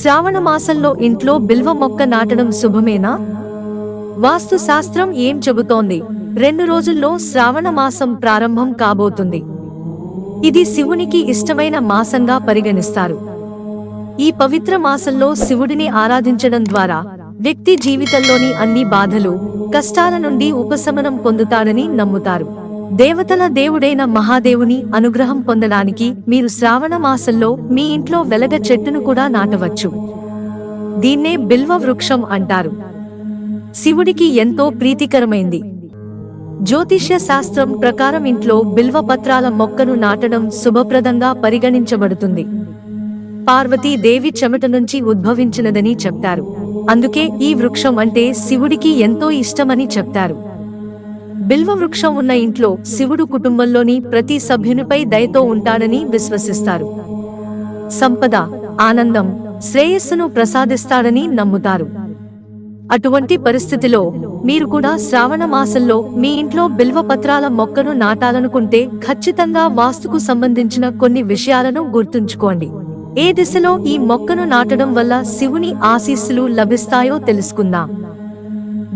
శ్రావణ మాసంలో ఇంట్లో బిల్వ మొక్క నాటడం శుభమేనా? వాస్తు శాస్త్రం ఏం చెబుతోంది? రెండు రోజుల్లో శ్రావణ మాసం ప్రారంభం కాబోతుంది. ఇది శివునికి ఇష్టమైన మాసంగా పరిగణిస్తారు. ఈ పవిత్ర మాసంలో శివుడిని ఆరాధించడం ద్వారా వ్యక్తి జీవితంలోని అన్ని బాధలు కష్టాల నుండి ఉపశమనం పొందుతాడని నమ్ముతారు. దేవతల దేవుడైన మహాదేవుని అనుగ్రహం పొందడానికి మీరు శ్రావణ మాసంలో మీ ఇంట్లో వెలగ చెట్టును కూడా నాటవచ్చు. దీన్నే బిల్వ వృక్షం అంటారు. శివుడికి ఎంతో ప్రీతికరమైంది. జ్యోతిష్య శాస్త్రం ప్రకారం ఇంట్లో బిల్వ పత్రాల మొక్కను నాటడం శుభప్రదంగా పరిగణించబడుతుంది. పార్వతీదేవి చెమట నుంచి ఉద్భవించినదని చెప్తారు. అందుకే ఈ వృక్షం అంటే శివుడికి ఎంతో ఇష్టమని చెప్తారు. బిల్వ వృక్షం ఉన్న ఇంట్లో శివుడు కుటుంబంలోని ప్రతి సభ్యునిపై దయతో ఉంటాడని విశ్వసిస్తారు. సంపద ఆనందం శ్రేయస్సును ప్రసాదిస్తాడని నమ్ముతారు. అటువంటి పరిస్థితిలో మీరు కూడా శ్రావణ మాసంలో మీ ఇంట్లో బిల్వ పత్రాల మొక్కను నాటాలనుకుంటే ఖచ్చితంగా వాస్తుకు సంబంధించిన కొన్ని విషయాలను గుర్తుంచుకోండి. ఏ దిశలో ఈ మొక్కను నాటడం వల్ల శివుని ఆశీస్సులు లభిస్తాయో తెలుసుకుందాం.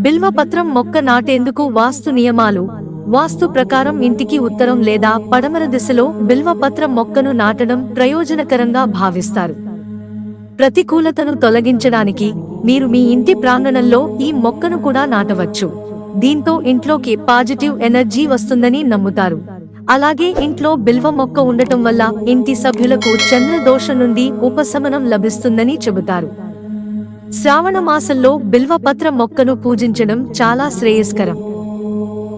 బిల్వపత్రం మొక్క నాటేందుకు వాస్తు నియమాలు. వాస్తు ప్రకారం ఇంటికి ఉత్తరం లేదా పడమర దిశలో బిల్వపత్రం మొక్కను నాటడం ప్రయోజనకరంగా భావిస్తారు. ప్రతికూలతను తొలగించడానికి మీరు మీ ఇంటి ప్రాంగణంలో ఈ మొక్కను కూడా నాటవచ్చు. దీంతో ఇంట్లోకి పాజిటివ్ ఎనర్జీ వస్తుందని నమ్ముతారు. అలాగే ఇంట్లో బిల్వ మొక్క ఉండటం వల్ల ఇంటి సభ్యులకు చంద్ర దోషం నుండి ఉపశమనం లభిస్తుందని చెబుతారు. శ్రావణ మాసంలో బిల్వపత్ర మొక్కను పూజించడం చాలా శ్రేయస్కరం.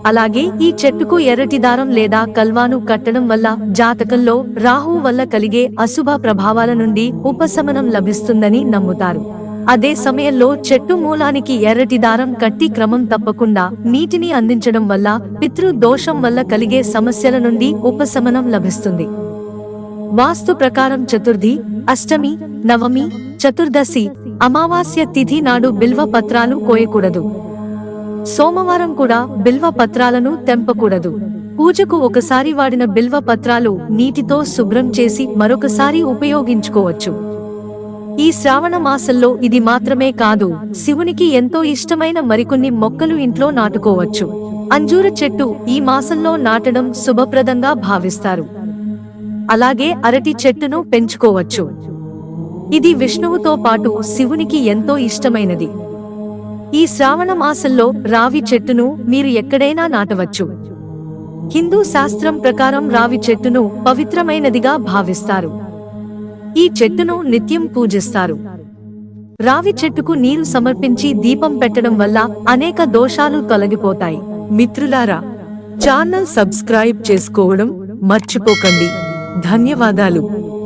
అలాగే ఈ చెట్టుకు ఎర్రటి దారం లేదా కల్వాను కట్టడం వల్ల జాతకంలో రాహు వల్ల కలిగే అశుభ ప్రభావాల నుండి ఉపశమనం లభిస్తుందని నమ్ముతారు. అదే సమయంలో చెట్టు మూలానికి ఎర్రటి దారం కట్టి క్రమం తప్పకుండా నీటిని అందించడం వల్ల పితృ దోషం వల్ల కలిగే సమస్యల నుండి ఉపశమనం లభిస్తుంది. వాస్తు ప్రకారం చతుర్థి అష్టమి నవమి చతుర్దశి అమావాస్య తిథి నాడు బిల్వ పత్రాలు కోయకూడదు. సోమవారం కూడా బిల్వ పత్రాలను తెంపకూడదు. పూజకు ఒకసారి వాడిన బిల్వ పత్రాలు నీటితో శుభ్రం చేసి మరొకసారి ఉపయోగించుకోవచ్చు. ఈ శ్రావణ మాసంలో ఇది మాత్రమే కాదు శివునికి ఎంతో ఇష్టమైన మరికొన్ని మొక్కలు ఇంట్లో నాటుకోవచ్చు. అంజూర చెట్టు ఈ మాసంలో నాటడం శుభప్రదంగా భావిస్తారు. అలాగే అరటి చెట్టును పెంచుకోవచ్చు. ఇది విష్ణువుతో పాటు శివునికి ఎంతో ఇష్టమైనది. ఈ శ్రావణ మాసంలో రావి చెట్టును మీరు ఎక్కడైనా నాటవచ్చు. హిందూ శాస్త్రం ప్రకారం రావి చెట్టును పవిత్రమైనదిగా భావిస్తారు. ఈ చెట్టును నిత్యం పూజిస్తారు. రావి చెట్టుకు నీరు సమర్పించి దీపం పెట్టడం వల్ల అనేక దోషాలు తొలగిపోతాయి. మిత్రులారా ఛానల్ సబ్స్క్రైబ్ చేసుకోవడం మర్చిపోకండి. ధన్యవాదాలు.